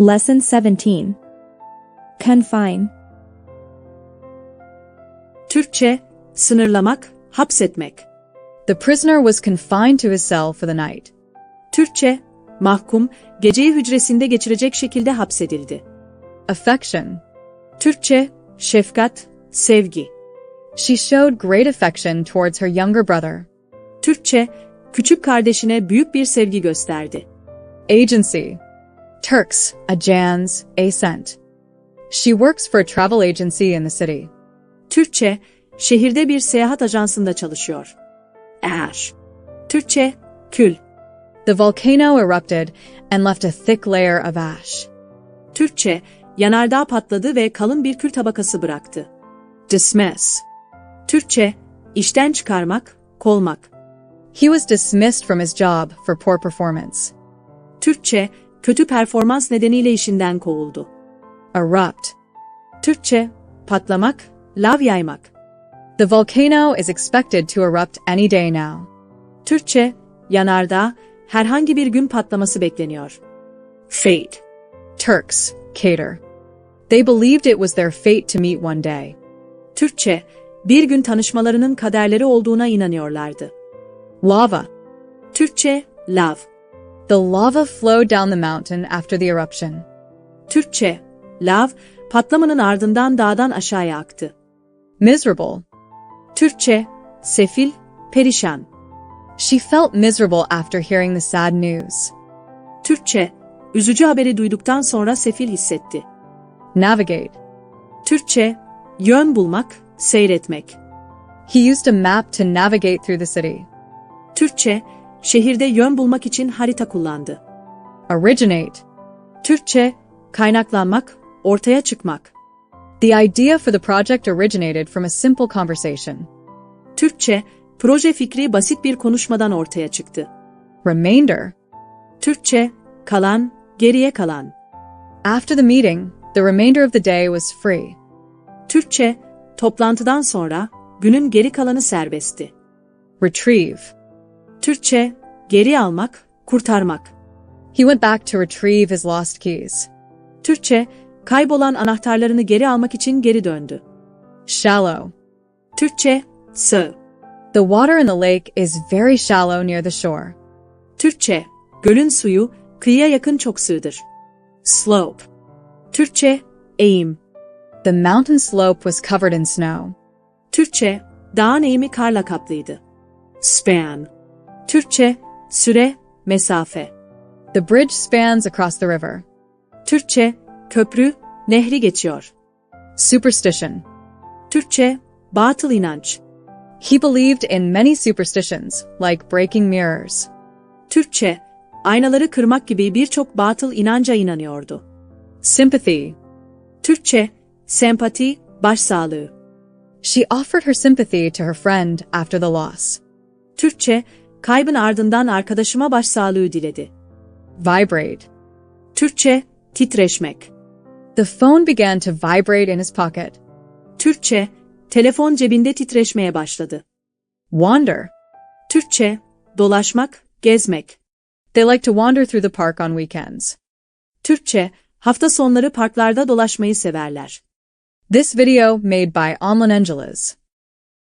Lesson 17 Confine Türkçe, sınırlamak, hapsetmek. The prisoner was confined to his cell for the night. Türkçe, mahkum, geceyi hücresinde geçirecek şekilde hapsedildi. Affection. Türkçe, şefkat, sevgi. She showed great affection towards her younger brother. Türkçe, küçük kardeşine büyük bir sevgi gösterdi. Agency. Turks, ajans, ascent. She works for a travel agency in the city. Türkçe, şehirde bir seyahat ajansında çalışıyor. Ash. Türkçe, kül. The volcano erupted and left a thick layer of ash. Türkçe, yanardağ patladı ve kalın bir kül tabakası bıraktı. Dismiss. Türkçe, işten çıkarmak, kovmak. He was dismissed from his job for poor performance. Türkçe, kötü performans nedeniyle işinden kovuldu. Erupt. Türkçe, patlamak, lav yaymak. The volcano is expected to erupt any day now. Türkçe, yanardağ, herhangi bir gün patlaması bekleniyor. Fate. Turks, cater. They believed it was their fate to meet one day. Türkçe, bir gün tanışmalarının kaderleri olduğuna inanıyorlardı. Lava. Türkçe, lav. The lava flowed down the mountain after the eruption. Türkçe, lav, patlamanın ardından dağdan aşağıya aktı. Miserable. Türkçe, sefil, perişan. She felt miserable after hearing the sad news. Türkçe, üzücü haberi duyduktan sonra sefil hissetti. Navigate. Türkçe, yön bulmak, seyretmek. He used a map to navigate through the city. Türkçe, şehirde yön bulmak için harita kullandı. Originate. Türkçe, kaynaklanmak, ortaya çıkmak. The idea for the project originated from a simple conversation. Türkçe, proje fikri basit bir konuşmadan ortaya çıktı. Remainder. Türkçe, kalan, geriye kalan. After the meeting, the remainder of the day was free. Türkçe, toplantıdan sonra günün geri kalanı serbestti. Retrieve. Türkçe, geri almak, kurtarmak. He went back to retrieve his lost keys. Türkçe, kaybolan anahtarlarını geri almak için geri döndü. Shallow. Türkçe, sığ. The water in the lake is very shallow near the shore. Türkçe, gölün suyu kıyıya yakın çok sığdır. Slope. Türkçe, eğim. The mountain slope was covered in snow. Türkçe, dağın eğimi karla kaplıydı. Span. Türkçe, süre, mesafe. The bridge spans across the river. Türkçe, köprü, nehri geçiyor. Superstition. Türkçe, batıl inanç. He believed in many superstitions, like breaking mirrors. Türkçe, aynaları kırmak gibi birçok batıl inanca inanıyordu. Sympathy. Türkçe, sempati, başsağlığı. She offered her sympathy to her friend after the loss. Türkçe, kaybın ardından arkadaşıma başsağlığı diledi. Vibrate. Türkçe, titreşmek. The phone began to vibrate in his pocket. Türkçe, telefon cebinde titreşmeye başladı. Wander. Türkçe, dolaşmak, gezmek. They like to wander through the park on weekends. Türkçe, hafta sonları parklarda dolaşmayı severler. This video made by Amlan Angeles.